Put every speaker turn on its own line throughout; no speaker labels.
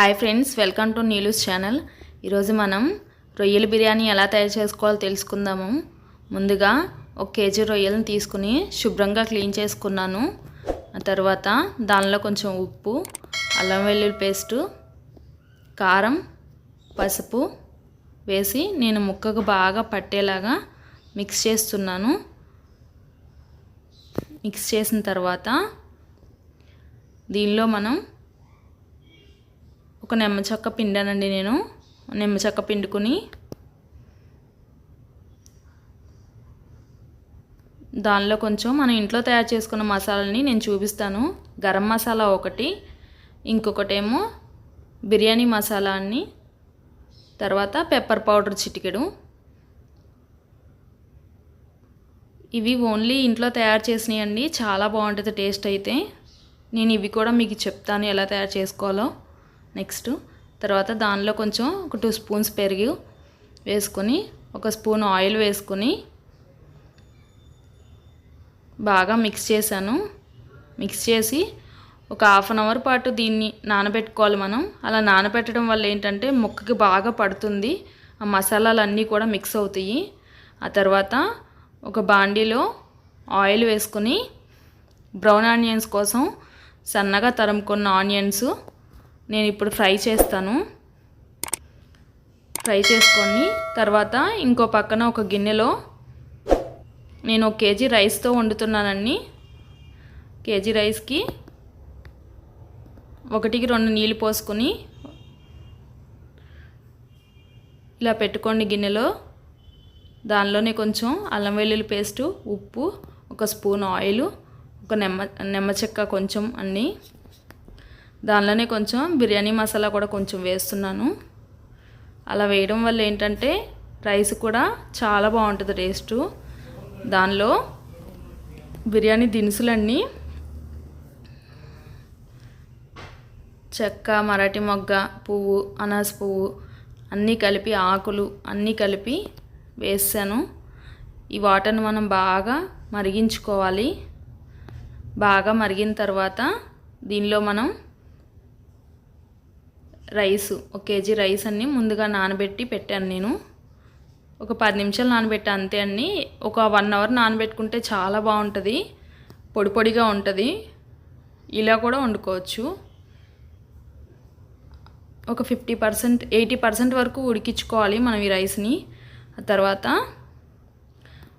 Hi friends welcome to Neelu's channel. ఈరోజు మనం రొయ్యల బిర్యానీ ఎలా తయారు చేసుకోవాలో తెలుసుకుందాము. ముందుగా ఒక కేజీ రొయ్యలను తీసుకుని శుభ్రంగా క్లీన్ చేసుకున్నాను. ఆ తర్వాత దానిలో కొంచెం ఉప్పు అల్లం వెల్లుల్లి పేస్టు కారం పసుపు వేసి నేను ముక్కకు బాగా పట్టేలాగా మిక్స్ చేస్తున్నాను. మిక్స్ చేసిన తర్వాత దీనిలో మనం ఒక నిమ్మ చెక్క పిండానండి నేను. నిమ్మ చెక్క పిండుకొని దానిలో కొంచెం మనం ఇంట్లో తయారు చేసుకున్న మసాలాని నేను చూపిస్తాను. గరం మసాలా ఒకటి ఇంకొకటేమో బిర్యానీ మసాలా అని తర్వాత పెప్పర్ పౌడర్ చిటికెడు. ఇవి ఓన్లీ ఇంట్లో తయారు చేసినాయండి. అండి చాలా బాగుంటుంది టేస్ట్ అయితే. నేను ఇవి కూడా మీకు చెప్తాను ఎలా తయారు చేసుకోవాలో. నెక్స్ట్. తర్వాత దానిలో కొంచెం ఒక టూ స్పూన్స్ పెరుగు వేసుకొని ఒక స్పూన్ ఆయిల్ వేసుకొని బాగా మిక్స్ చేశాను. మిక్స్ చేసి ఒక హాఫ్ అన్ అవర్ పాటు దీన్ని నానబెట్టుకోవాలి మనం. అలా నానబెట్టడం వల్ల ఏంటంటే ముక్కకి బాగా పడుతుంది. ఆ మసాలాలు అన్నీ కూడా మిక్స్ అవుతాయి. ఆ తర్వాత ఒక బాండీలో ఆయిల్ వేసుకొని బ్రౌన్ ఆనియన్స్ కోసం సన్నగా తరుముకున్న ఆనియన్స్ నేను ఇప్పుడు ఫ్రై చేస్తాను. ఫ్రై చేసుకొని తర్వాత ఇంకో పక్కన ఒక గిన్నెలో నేను ఒక కేజీ రైస్తో వండుతున్నానండి. కేజీ రైస్కి ఒకటికి రెండు నీళ్ళు పోసుకొని ఇలా పెట్టుకోండి గిన్నెలో. దానిలోనే కొంచెం అల్లం వెల్లుల్లి పేస్టు ఉప్పు ఒక స్పూన్ ఆయిల్ ఒక నెమ్మ నిమ్మ చెక్క కొంచెం అన్నీ దానిలోనే కొంచెం బిర్యానీ మసాలా కూడా కొంచెం వేస్తున్నాను. అలా వేయడం వల్ల ఏంటంటే రైస్ కూడా చాలా బాగుంటుంది టేస్టు. దానిలో బిర్యానీ దినుసులన్నీ చెక్క మరాఠీ మొగ్గ పువ్వు అనాస పువ్వు అన్నీ కలిపి ఆకులు అన్నీ కలిపి వేసాను. ఈ వాటర్ని మనం బాగా మరిగించుకోవాలి. బాగా మరిగిన తర్వాత దీనిలో మనం రైస్ ఒక కేజీ రైస్ అన్ని ముందుగా నానబెట్టి పెట్టాను నేను. ఒక పది నిమిషాలు నానబెట్టా అంతే అన్ని. ఒక వన్ అవర్ నానబెట్టుకుంటే చాలా బాగుంటుంది. పొడి పొడిగా ఉంటుంది. ఇలా కూడా వండుకోవచ్చు. ఒక ఫిఫ్టీ పర్సెంట్ ఎయిటీ పర్సెంట్ వరకు ఉడికించుకోవాలి మనం ఈ రైస్ని. ఆ తర్వాత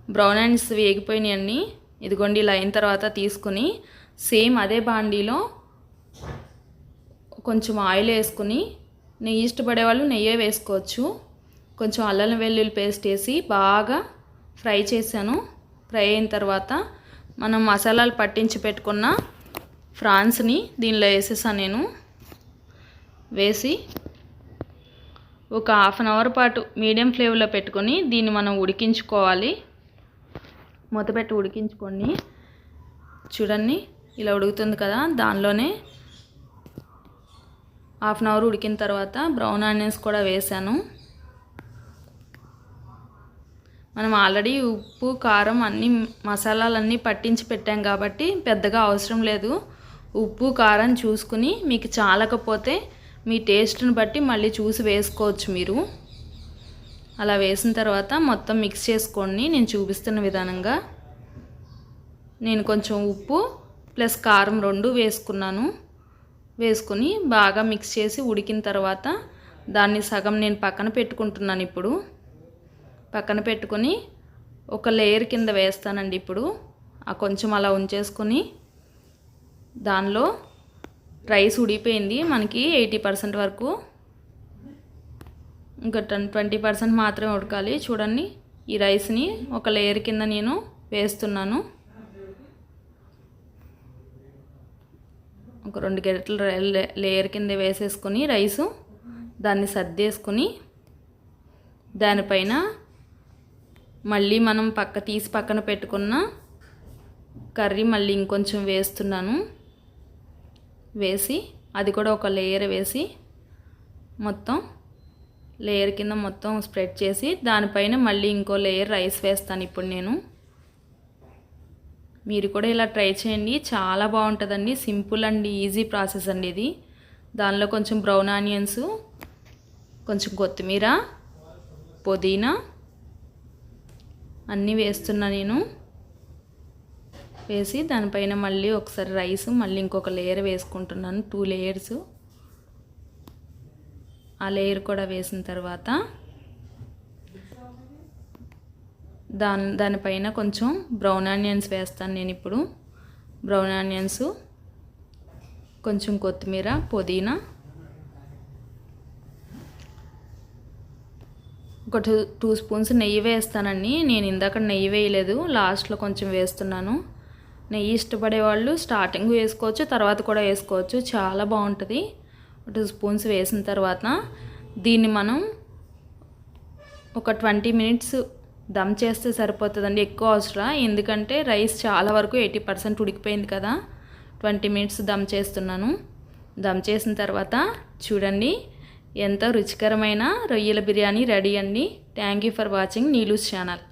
బ్రౌన్ అండ్స్ వేగిపోయినాయి ఇదిగోండి ఇలా అయిన తర్వాత తీసుకుని సేమ్ అదే బాండీలో కొంచెం ఆయిల్ వేసుకుని నెయ్యి ఇష్టపడే వాళ్ళు నెయ్యే వేసుకోవచ్చు. కొంచెం అల్లం వెల్లుల్లి పేస్ట్ వేసి బాగా ఫ్రై చేశాను. ఫ్రై అయిన తర్వాత మనం మసాలాలు పట్టించి పెట్టుకున్న ఫ్రాన్స్ని దీనిలో వేసేసాను నేను. వేసి ఒక హాఫ్ అన్ అవర్ పాటు మీడియం ఫ్లేమ్లో పెట్టుకొని దీన్ని మనం ఉడికించుకోవాలి. మూతపెట్టి ఉడికించుకొని ఉడికించుకోండి చూడండి ఇలా ఉడుకుతుంది కదా. దానిలోనే హాఫ్ అన్ అవర్ ఉడికిన తర్వాత బ్రౌన్ ఆనియన్స్ కూడా వేసాను. మనం ఆల్రెడీ ఉప్పు కారం అన్ని మసాలాలన్నీ పట్టించి పెట్టాం కాబట్టి పెద్దగా అవసరం లేదు. ఉప్పు కారం చూసుకుని మీకు చాలకపోతే మీ టేస్ట్ని బట్టి మళ్ళీ చూసి వేసుకోవచ్చు మీరు. అలా వేసిన తర్వాత మొత్తం మిక్స్ చేసుకోండి. నేను చూపిస్తున్న విధానంగా నేను కొంచెం ఉప్పు ప్లస్ కారం రెండు వేసుకున్నాను. వేసుకొని బాగా మిక్స్ చేసి ఉడికిన తర్వాత దాన్ని సగం నేను పక్కన పెట్టుకుంటున్నాను ఇప్పుడు. పక్కన పెట్టుకొని ఒక లేయర్ కింద వేస్తానండి ఇప్పుడు. ఆ కొంచెం అలా ఉంచేసుకొని దానిలో రైస్ ఉడిపోయింది మనకి ఎయిటీ పర్సెంట్ వరకు ఇంకా టెన్ ట్వంటీ పర్సెంట్ మాత్రమే ఉడకాలి. చూడండి ఈ రైస్ని ఒక లేయర్ కింద నేను వేస్తున్నాను. ఒక రెండు గరిటెలు లేయర్ కింద వేసేసుకొని రైసు దాన్ని సర్దేసుకొని దానిపైన మళ్ళీ మనం పక్క తీసి పక్కన పెట్టుకున్న కర్రీ మళ్ళీ ఇంకొంచెం వేస్తున్నాను. వేసి అది కూడా ఒక లేయర్ వేసి మొత్తం లేయర్ కింద మొత్తం స్ప్రెడ్ చేసి దానిపైన మళ్ళీ ఇంకో లేయర్ రైస్ వేస్తాను ఇప్పుడు నేను. మీరు కూడా ఇలా ట్రై చేయండి. చాలా బాగుంటుందండి. సింపుల్ అండ్ ఈజీ ప్రాసెస్ అండి ఇది. దానిలో కొంచెం బ్రౌన్ ఆనియన్స్ కొంచెం కొత్తిమీర పుదీనా అన్నీ వేస్తున్నా నేను. వేసి దానిపైన మళ్ళీ ఒకసారి రైస్ మళ్ళీ ఇంకొక లేయర్ వేసుకుంటున్నాను. Two layers. ఆ లేయర్ కూడా వేసిన తర్వాత దాని దానిపైన కొంచెం బ్రౌన్ ఆనియన్స్ వేస్తాను నేను ఇప్పుడు. బ్రౌన్ ఆనియన్స్ కొంచెం కొత్తిమీర పుదీనా. ఒక టూ టూ స్పూన్స్ నెయ్యి వేస్తానండి. నేను ఇందాక నెయ్యి వేయలేదు లాస్ట్లో కొంచెం వేస్తున్నాను. నెయ్యి ఇష్టపడే వాళ్ళు స్టార్టింగ్ వేసుకోవచ్చు తర్వాత కూడా వేసుకోవచ్చు. చాలా బాగుంటుంది. టూ స్పూన్స్ వేసిన తర్వాత దీన్ని మనం ఒక ట్వంటీ మినిట్స్ దమ్ చేస్తే సరిపోతుందండి. ఎక్కువ అవసరం. ఎందుకంటే రైస్ చాలా వరకు ఎయిటీ పర్సెంట్ ఉడికిపోయింది కదా. ట్వంటీ మినిట్స్ దమ్ చేస్తున్నాను. దమ్ చేసిన తర్వాత చూడండి. ఎంతో రుచికరమైన రొయ్యల బిర్యానీ రెడీ అండి. Thank you for watching Neelu's channel.